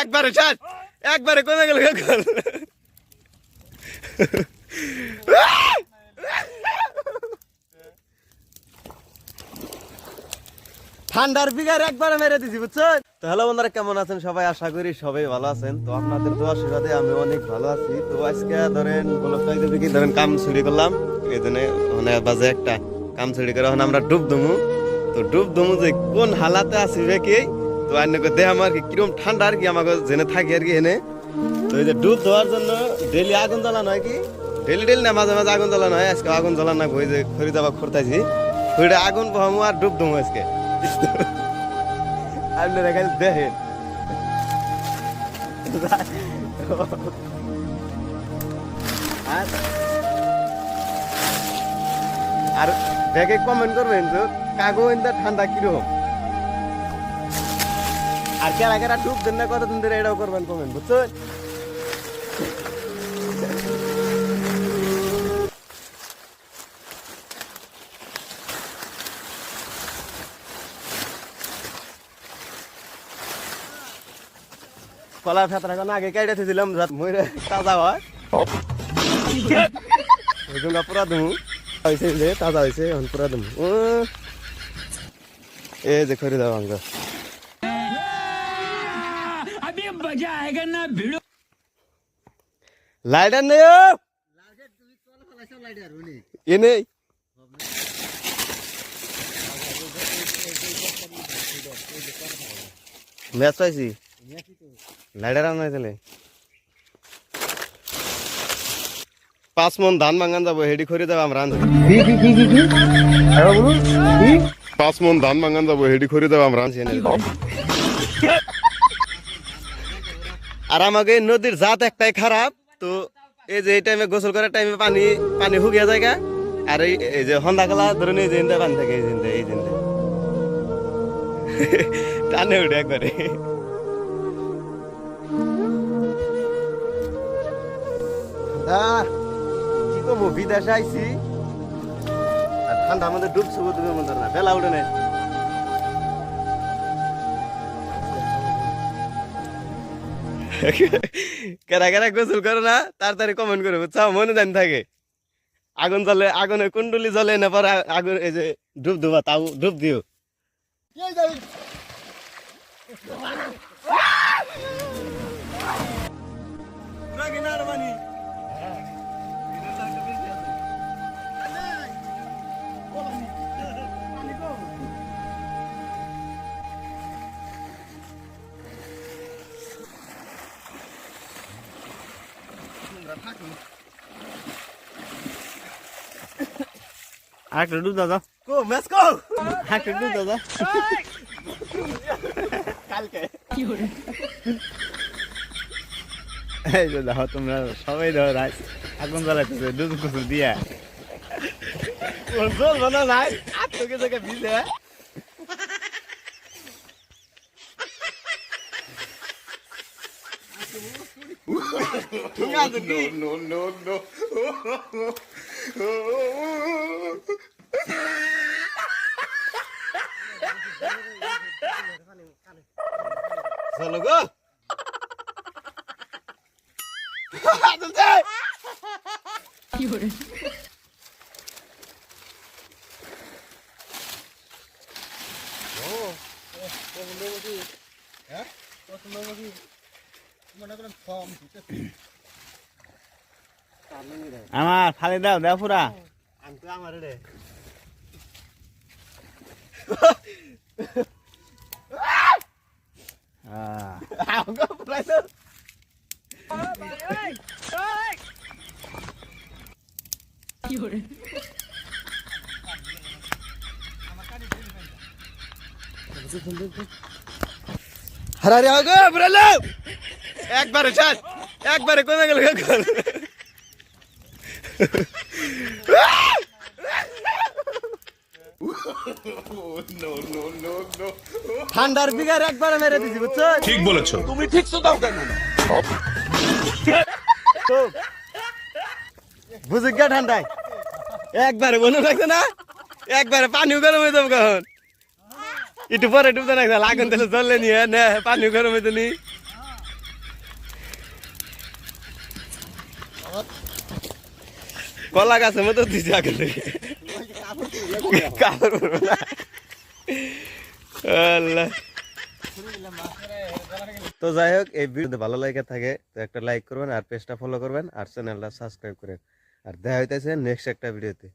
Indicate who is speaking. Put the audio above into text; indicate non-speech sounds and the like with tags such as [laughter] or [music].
Speaker 1: একবারে ছাড় একবারে কোথায় গেল ঠান্ডার বিঘার একবারে মেরে দিছি, বুঝছ? তো হ্যালো বন্ধুরা, কেমন আছেন সবাই? আশা করি সবাই ভালো আছেন। তো আপনাদের আমি অনেক ভালো আছি। তো আজকে ধরেন কি ধরেন কাম ছুরি করলাম। এই জন্য মানে বাজে একটা কাম ছুরি করে। আমরা ডুব দুমু। তো ডুব দুমু যে কোন হালাতে আছি বে কি? তো অন্য দেহ আমার কি কিরম ঠান্ডা আর কি আমাকে জেনে থাকি আর কি এনে। তো এই যে ডুব দেওয়ার জন্য ডেলি আগুন জ্বালানো হয় কি? ডেলি ডেলি না, মাঝে মাঝে আগুন জ্বালানো হয়। আজকে আগুন জ্বালানো ওই যে খড়ি দাবা খরতাছি। খড়িটা আগুন পাবো আর ডুব দুমু আজকে। আপনারা খালি দেখেন আর ব্যাগে কমেন্ট করবেন যে কাগো ইন্দা ঠান্ডা কীরকম? আর কেরা কেরা ডুব দেন না, কতদিন ধরে এটাও করবেন কমেন্ট বুঝছেন কলার ফেতরা এখন আগে কেটে থেছিলাম যাত মইরে তাজা হয়। ওই জন্য পুরা দুমু হয়েছে যে, তাজা হয়েছে এখন পুরা উম। এই যে খরি দাও আঙ্গ
Speaker 2: अभी मजा आएगा ना भिड़ो
Speaker 1: লাইটার নেই ও এ নেই ম্যাচ পাইছি লাইটার আনা তাহলে পাঁচ মন ধান ভাঙান যাবো হেডি খরি দেবো আমরা আনছি পাঁচ মন ধান ভাঙান যাবো হেডি খরি দেবো আমরা আনছি এনে। আর আমাকে নদীর জাত একটাই খারাপ, তো এই যে এই টাইমে গোসল করার টাইমে পানি পানি শুকিয়ে যায় গা। আর এই যে সন্ধ্যাকালা ধরুন এই জিনটা পানি থাকে এই জিনটা এই জিনটা [laughs] টানে উঠে একবারে। কি ঠান্ডা আমাদের ডুবছে ডুবে মতো না, বেলা উঠে নেই। [laughs] কেরা কেরা গোসল করো না, তাড়াতাড়ি কমেন্ট করে বুঝছ? মনে জানি থাকে। আগুন জ্বলে, আগুনে কুন্ডুলি জ্বলে না পরে আগুন, এই যে ডুব দেবা তাও ডুব দিও।
Speaker 3: আরেকটা ডুব দাদা
Speaker 1: কো ম্যাচ কো।
Speaker 3: আরেকটা ডুব দাদা
Speaker 1: কালকে।
Speaker 3: এই যে দেখো তোমরা সবাই দেখো রাত আগুন জ্বালাইতেছে ডুব কুসুর দিয়া।
Speaker 1: জল বানা নাই আর তোকে তোকে ভিজে no, no, no, no. চলো গো চলছে
Speaker 3: আমার ফালি দাও দাও পুরা।
Speaker 1: আনতে আমার রে।
Speaker 3: আহ,
Speaker 1: আমাকে প্রায় তো হারারে আগো বড়লো! একবারে ছাড় একবারে কোথায় গেল গেল। ঠান্ডার বিঘার একবারে মেরে দিছি বুঝছ?
Speaker 4: ঠিক বলেছ।
Speaker 1: বুঝুক গা ঠান্ডায়? একবারে বনু লাগছে না? একবারে পানিও গরম হয়ে যাবে কখন? একটু পরে ডুবতে লাগছে আগুন তাহলে জ্বললে নিয়ে নে পানিও গরম হইতে নি কলা গাছের মতো দিছে আগে তো যাই হোক, এই ভিডিও ভালো লাগে থাকে, তো একটা লাইক করবেন আর পেজটা ফলো করবেন আর চ্যানেলটা সাবস্ক্রাইব করেন। আর দেখা হইতেছে নেক্সট একটা ভিডিওতে।